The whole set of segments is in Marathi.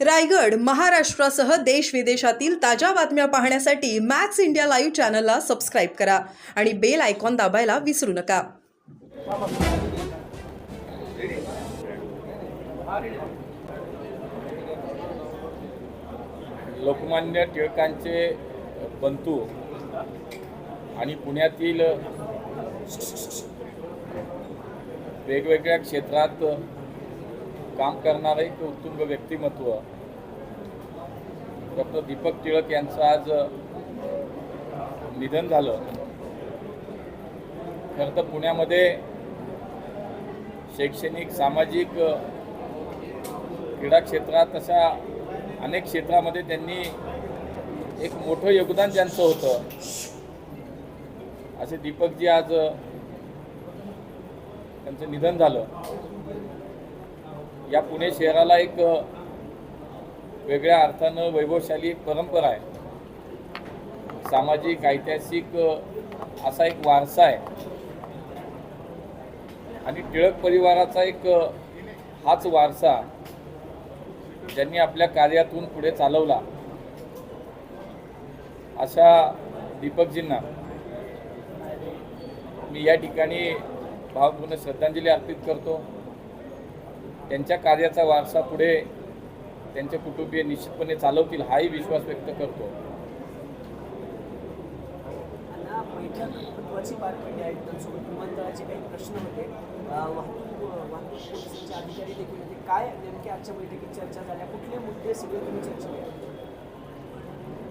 रायगड महाराष्ट्रासह देश विदेशातील ताज्या बातम्या पाहण्यासाठी मॅक्स इंडिया लाईव्ह चॅनलला सबस्क्राईब करा आणि बेल आयकॉन दाबायला विसरू नका. लोकमान्य टिळकांचे बंतू आणि पुण्यातील वेगवेगळ्या क्षेत्रात काम करणारं एक उत्तुंग व्यक्तिमत्व. डॉक्टर दीपक टिळक यांचं आज निधन झालं. खरं तर पुण्यामध्ये शैक्षणिक सामाजिक क्रीडा क्षेत्रात अशा अनेक क्षेत्रामध्ये त्यांनी एक मोठं योगदान ज्यांचं होतं. असे दीपकजी आज त्यांचं निधन झालं. या पुणे शहराला एक वेगळ्या अर्थानं वैभवशाली एक परंपरा आहे. सामाजिक ऐतिहासिक असा एक वारसा आहे. आणि टिळक परिवाराचा एक हाच वारसा ज्यांनी आपल्या कार्यातून पुढे चालवला. अशा दीपकजींना मी या ठिकाणी भावपूर्ण श्रद्धांजली अर्पित करतो. त्यांच्या कार्याचा वारसा पुढे त्यांचे कुटुंबीय निश्चितपणे चालवतील हाही विश्वास व्यक्त करतो.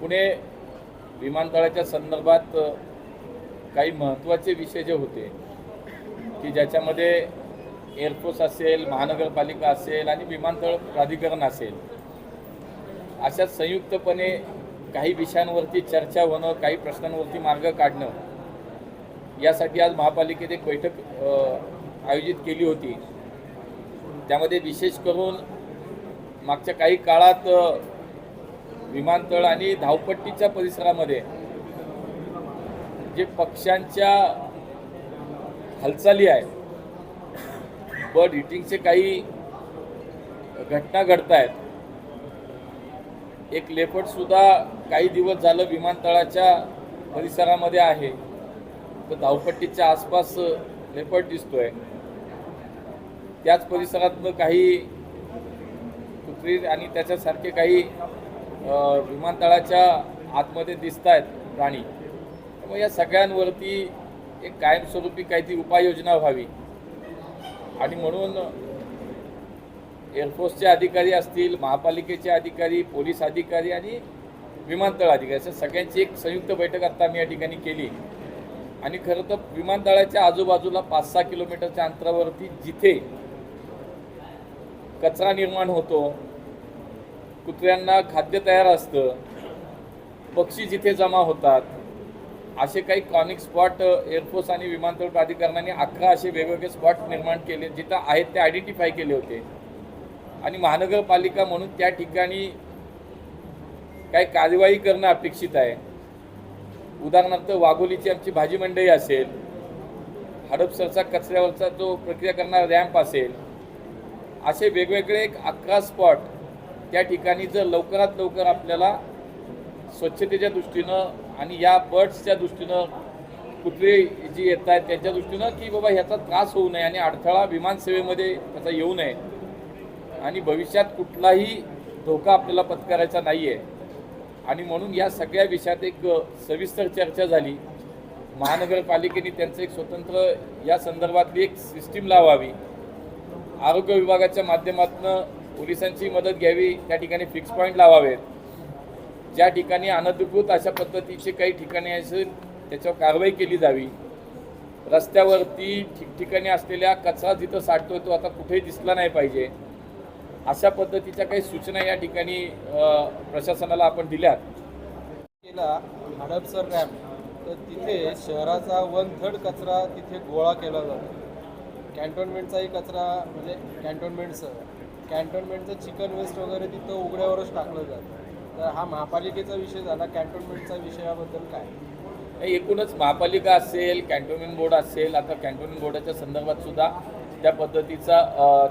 पुणे विमानतळाच्या संदर्भात काही महत्त्वाचे विषय जे होते की ज्याच्यामध्ये एअरफोर्स असेल महानगरपालिका असेल आणि विमानतळ प्राधिकरण असेल. अशा संयुक्तपणे काही विषयांवरती चर्चा होणं काही प्रश्नांवरती मार्ग काढणं यासाठी आज महापालिकेत एक बैठक आयोजित केली होती. त्यामध्ये विशेष करून मागच्या काही काळात विमानतळ आणि धावपट्टीच्या परिसरामध्ये जे पक्ष्यांच्या हालचाली आहेत बर्ड हिटिंगचे काही घटना घडत आहेत एक लेपटसुद्धा काही दिवस झालं विमानतळाच्या परिसरामध्ये आहे. तर धावपट्टीच्या आसपास लेपट दिसतोय. त्याच परिसरातनं काही कुत्री आणि त्याच्यासारखे काही विमानतळाच्या आतमध्ये दिसत आहेत प्राणी. त्यामुळे या सगळ्यांवरती एक कायमस्वरूपी काहीतरी उपाययोजना व्हावी. आणि म्हणून एअरफोर्सचे अधिकारी असतील महापालिकेचे अधिकारी पोलीस अधिकारी आणि विमानतळ अधिकारी अशा सगळ्यांची एक संयुक्त बैठक आता आम्ही या ठिकाणी केली. आणि खरं तर विमानतळाच्या आजूबाजूला पाच सहा किलोमीटरच्या अंतरावरती जिथे कचरा निर्माण होतो कुत्र्यांना खाद्य तयार असतं पक्षी जिथे जमा होतात असे काही कॉनिक स्पॉट एअरफोर्स आणि विमानतळ प्राधिकरणाने अकरा असे वेगवेगळे स्पॉट निर्माण केले जिथं आहेत ते आयडेंटिफाय केले होते. आणि महानगरपालिका म्हणून त्या ठिकाणी काही कार्यवाही करणं अपेक्षित आहे. उदाहरणार्थ वाघोलीची आमची भाजी मंडई असेल हडपसरचा कचऱ्यावरचा जो प्रक्रिया करणारा रॅम्प असेल असे वेगवेगळे एक अकरा स्पॉट त्या ठिकाणी जर लवकरात लवकर आपल्याला स्वच्छतेच्या दृष्टीनं आणि या बर्ड्सच्या दृष्टीनं कुठले जी येत आहेत त्यांच्या दृष्टीनं की बाबा ह्याचा त्रास होऊ नये आणि अडथळा विमानसेवेमध्ये त्याचा येऊ नये. आणि भविष्यात कुठलाही धोका आपल्याला पत्करायचा नाही आहे आणि म्हणून या सगळ्या विषयात एक सविस्तर चर्चा झाली. महानगरपालिकेने त्यांचं एक स्वतंत्र या संदर्भातली एक सिस्टीम लावावी. आरोग्य विभागाच्या माध्यमातून पोलिसांची मदत घ्यावी त्या ठिकाणी फिक्स पॉईंट लावावेत. ज्या ठिकाणी अनधिकृत अशा पद्धतीचे काही ठिकाणी असेल त्याच्यावर कारवाई केली जावी. रस्त्यावरती ठिकठिकाणी असलेल्या कचरा जिथं साठतोय तो आता कुठेही दिसला नाही पाहिजे. अशा पद्धतीच्या काही सूचना या ठिकाणी प्रशासनाला आपण दिल्यात. केला हडपसर रॅम्प तर तिथे शहराचा वन थर्ड कचरा तिथे गोळा केला जातो. कॅन्टोन्मेंटचाही कचरा म्हणजे कॅन्टोन्मेंटचं. कॅन्टोन्मेंटचं चिकन वेस्ट वगैरे तिथं उघड्यावरच टाकलं जातं. तर हा महापालिकेचा विषय झाला. कॅन्टोन्मेंटचा विषयाबद्दल काय? नाही, एकूणच महापालिका असेल कॅन्टोन्मेंट बोर्ड असेल आता कॅन्टोन्मेंट बोर्डाच्या संदर्भात सुद्धा त्या पद्धतीचा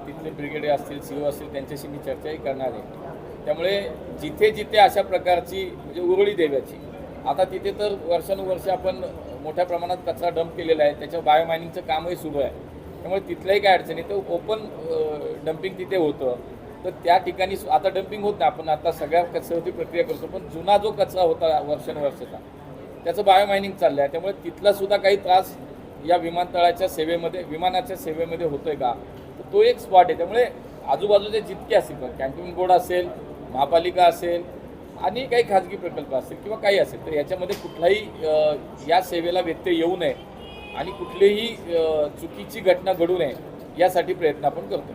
तिथले ब्रिगेडे असतील सी ओ असतील त्यांच्याशी मी चर्चाही करणार आहे. त्यामुळे जिथे जिथे अशा प्रकारची म्हणजे उरळी देव्याची आता तिथे तर वर्षानुवर्ष आपण मोठ्या प्रमाणात कचरा डंप केलेला आहे त्याच्या बायोमायनिंगचं कामही सुरू आहे. त्यामुळे तिथल्याही काय अडचणी तर ओपन डम्पिंग तिथे होतं. तर त्या ठिकाणी आता डम्पिंग होत नाही. आपण आता सगळ्या कचऱ्यावरती प्रक्रिया करतो पण जुना जो कचरा होता वर्षानुवर्षाचा त्याचं बायोमायनिंग चाललं आहे त्यामुळे तिथला सुद्धा काही त्रास या विमानतळाच्या सेवेमध्ये विमानाच्या सेवेमध्ये होतोय का? तर तो एक स्पॉट आहे. त्यामुळे आजूबाजूचे जितके असतील पण कॅन्टोन्मेंट बोर्ड असेल महापालिका असेल आणि काही खाजगी प्रकल्प असतील किंवा काही असेल तर याच्यामध्ये कुठलाही या सेवेला व्यत्यय येऊ नये. आणि कुठलीही चुकीची घटना घडू नये. यासाठी प्रयत्न आपण करतो.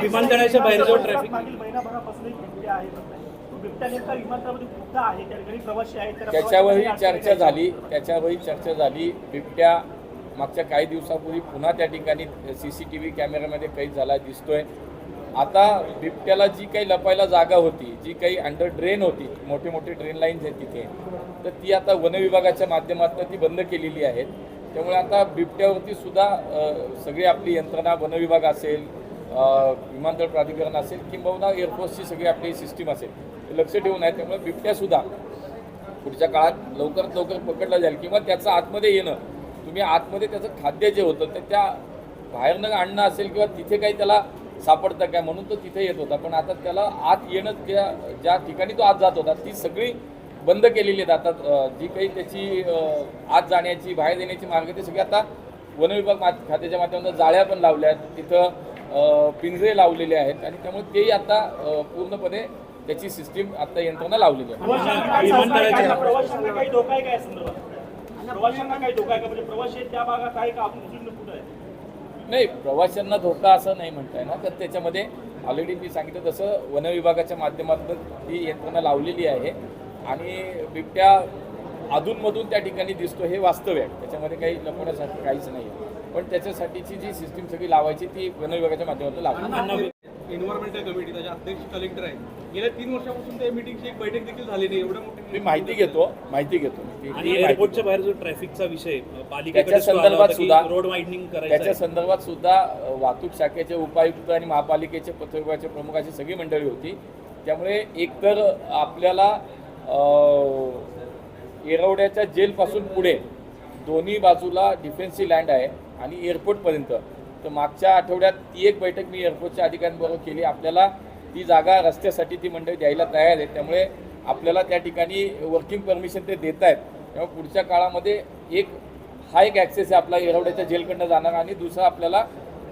विमानतळाच्या बाहेर जो ट्रॅफिक त्याच्यावरही चर्चा झाली. त्याच्यावरही चर्चा झाली. बिबट्या मागच्या काही दिवसापूर्वी पुन्हा त्या ठिकाणी सी सी टी व्ही कॅमेऱ्यामध्ये कैद झाला दिसतोय. आता बिबट्याला जी काही लपायला जागा होती जी काही अंडर ड्रेन होती मोठे मोठे ड्रेन लाईन्स आहेत तिथे तर ती आता वनविभागाच्या माध्यमातून ती बंद केलेली आहेत. त्यामुळे आता बिबट्यावरती सुद्धा सगळी आपली यंत्रणा वनविभाग असेल विमानतळ प्राधिकरण असेल किंबहुना एअरफोर्सची सगळी आपली सिस्टीम असेल ते लक्ष ठेवून आहे. त्यामुळे बिबट्यासुद्धा पुढच्या काळात लवकरात लवकर पकडलं जाईल किंवा त्याचं आतमध्ये येणं तुम्ही आतमध्ये त्याचं खाद्य जे होतं ते त्या बाहेरनं आणणं असेल किंवा तिथे काही त्याला सापडतं काय म्हणून तो तिथे येत होता. पण आता त्याला आत येणं त्या ज्या ठिकाणी तो आत जात होता ती सगळी बंद केलेली आहेत आता अं, जी काही त्याची आत जाण्याची बाहेर येण्याची मार्ग ते सगळे आता वनविभाग मा खात्याच्या माध्यमातून जाळ्या पण लावल्या आहेत. तिथं पिंजरे लावलेले आहेत आणि त्यामुळे तेही आता पूर्णपणे त्याची सिस्टीम आता यंत्रणा लावलेली आहे. प्रवाशांना काय विमानतळाच्या- काय- प्रवाशांना काही धोका आहे काय या संदर्भात? प्रवाशांना काही धोका आहे का? म्हणजे आहे का? आपण दुसरीकडे कुठं आहे? नाही प्रवाशांना धोका असं नाही म्हणता येणार. तर त्याच्यामध्ये ऑलरेडी मी सांगितलं तसं वनविभागाच्या माध्यमातून ही यंत्रणा लावलेली आहे. आणि बिबट्या अधूनमधून त्या ठिकाणी दिसतो हे वास्तव आहे. त्याच्यामध्ये काही लपवण्यासाठी काहीच नाही आहे. पण त्याच्यासाठीची जी सिस्टीम सगळी लावायची ती वनविभागाच्या माध्यमातून लावली. एन्व्हायरमेंटल कमिटी त्याचे अध्यक्ष कलेक्टर आहे गेल्या तीन वर्षापासून त्या मीटिंगची एक बैठक देखील झाली नाही. एवढ्या मी माहिती घेतो माहिती घेतो. आणि एअरपोर्टच्या बाहेर जो ट्रॅफिकचा विषय त्याच्या आला संदर्भात सुद्धा रोड वाईडनिंग करायचं त्याच्या. संदर्भात सुद्धा वाहतूक शाखेचे उपायुक्त आणि महापालिकेचे पथविभागाचे प्रमुख अशी सगळी मंडळी होती. त्यामुळे एकतर आपल्याला येरवड्याच्या जेलपासून पुढे दोन्ही बाजूला डिफेन्सी लँड आहे आणि एअरपोर्टपर्यंत तर मागच्या आठवड्यात ती एक बैठक मी एअरपोर्टच्या अधिकाऱ्यांबरोबर केली. आपल्याला ती जागा रस्त्यासाठी ती मंडळी द्यायला तयार आहे त्यामुळे आपल्याला त्या ठिकाणी वर्किंग परमिशन ते देत आहेत. त्यामुळे पुढच्या काळामध्ये एक हा एक ॲक्सेस आहे आपला येरवड्याच्या जेलकडनं जाणार आणि दुसरा आपल्याला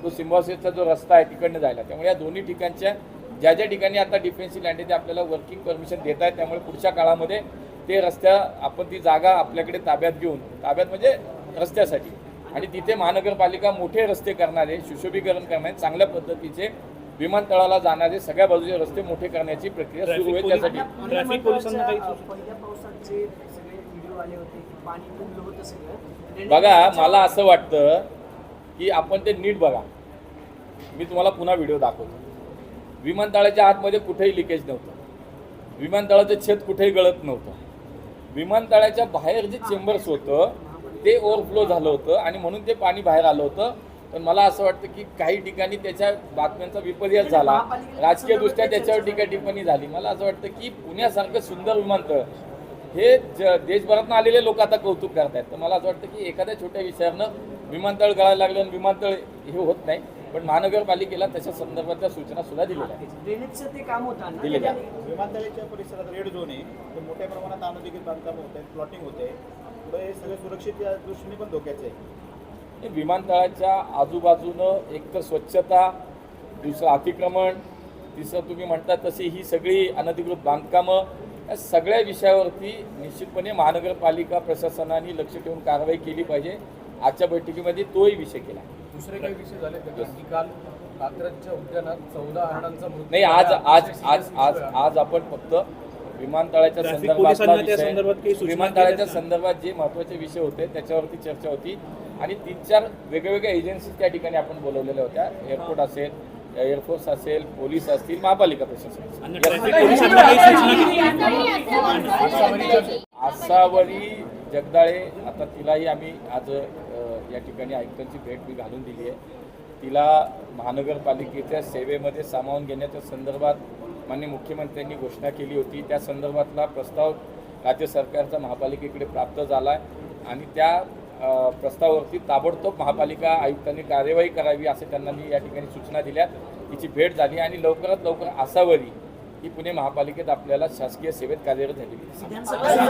तो सिम्बॉसिसचा जो रस्ता आहे तिकडनं जायला. त्यामुळे या दोन्ही ठिकाणच्या ज्या ज्या ठिकाणी आता डिफेन्सची लँड आहे ते आपल्याला वर्किंग परमिशन देत आहेत त्यामुळे पुढच्या काळामध्ये ते रस्त्या आपण ती जागा आपल्याकडे ताब्यात घेऊन ताब्यात म्हणजे रस्त्यासाठी. आणि तिथे महानगरपालिका मोठे रस्ते करणारे सुशोभीकरण करणारे चांगल्या पद्धतीचे विमानतळाला जाणारे सगळ्या बाजूचे रस्ते मोठे करण्याची प्रक्रिया सुरू आहे त्यासाठी. ट्रॅफिक पोलिसांना काही अं, पहिल्या पावसात जे सगळे व्हिडिओ आले होते की पाणी तुंबलं होतं सगळं बघा मला असं वाटतं की आपण ते नीट बघा. मी तुम्हाला पुन्हा व्हिडिओ दाखवतो. विमानतळाच्या आतमध्ये कुठेही लिकेज नव्हतं. विमानतळाचं छत कुठेही गळत नव्हतं. विमानतळाच्या बाहेर जे चेंबर्स होतं ते ओव्हरफ्लो झालं होतं आणि म्हणून ते पाणी बाहेर आलं होतं. पण मला असं वाटतं की काही ठिकाणी त्याच्या बातम्यांचा विपर्यास झाला. राजकीय दृष्ट्या त्याच्यावर टीका टिप्पणी झाली. मला असं वाटतं की पुण्यासारखं सुंदर विमानतळ हे ज देशभरातून आलेले लोक आता कौतुक करतायत. तर मला असं वाटतं की एखाद्या छोट्या विषयानं विमानतळ गळायला लागलं आणि विमानतळ हे होत नाही. पण महानगरपालिकेला त्याच्या संदर्भातल्या सूचना सुद्धा दिलेल्या आहेत. ड्रेनेजचं ते काम होतं ना? दिलेल्या विमानतळाच्या परिसरात रेड झोन आहे. तर मोठ्या प्रमाणात अनधिकृत बांधकाम होत आहेत प्लॉटिंग होते पुढे हे सगळं सुरक्षित या दृष्टीने पण धोक्याचं आहे. हे विमानतळाच्या आजूबाजूनं एक तर स्वच्छता दुसरं अतिक्रमण तिसरं तुम्ही म्हणता तशी ही सगळी अनधिकृत बांधकामं या सगळ्या विषयावरती निश्चितपणे महानगरपालिका प्रशासनाने लक्ष ठेवून कारवाई केली पाहिजे. आजच्या बैठकीमध्ये तोही विषय केला. दुसरे काही विषय झाले की काल कात्रजच्या उद्यानात चौदा हरणांचा मृत्यू नाही आज. आज आज आज. आज आपण फक्त विमानतळाच्या संदर्भात विमानतळाच्या? संदर्भात जे महत्त्वाचे विषय होते त्याच्यावरती चर्चा होती आणि तीन चार वेगवेगळ्या एजन्सीज त्या ठिकाणी आपण बोलवलेल्या होत्या एअरपोर्ट असेल एअरफोर्स असेल पोलीस असतील महापालिका प्रशासन आसावरी जगदाळे आता तिलाही आम्ही आज या ठिकाणी आयुक्तांची भेट मी घालून दिली आहे. तिला महानगरपालिकेच्या सेवेमध्ये सामावून घेण्याच्या संदर्भात माननीय मुख्यमंत्र्यांनी घोषणा केली होती. त्या संदर्भातला प्रस्ताव राज्य सरकारचा महापालिकेकडे प्राप्त झाला आहे आणि त्या प्रस्तावावरती ताबडतोब महापालिका आयुक्तांनी कार्यवाही करावी असे त्यांना मी या ठिकाणी सूचना दिल्या. तिची भेट झाली आणि लवकरात लवकर आसावरी ही पुणे महापालिकेत आपल्याला शासकीय सेवेत कार्यरत झालेली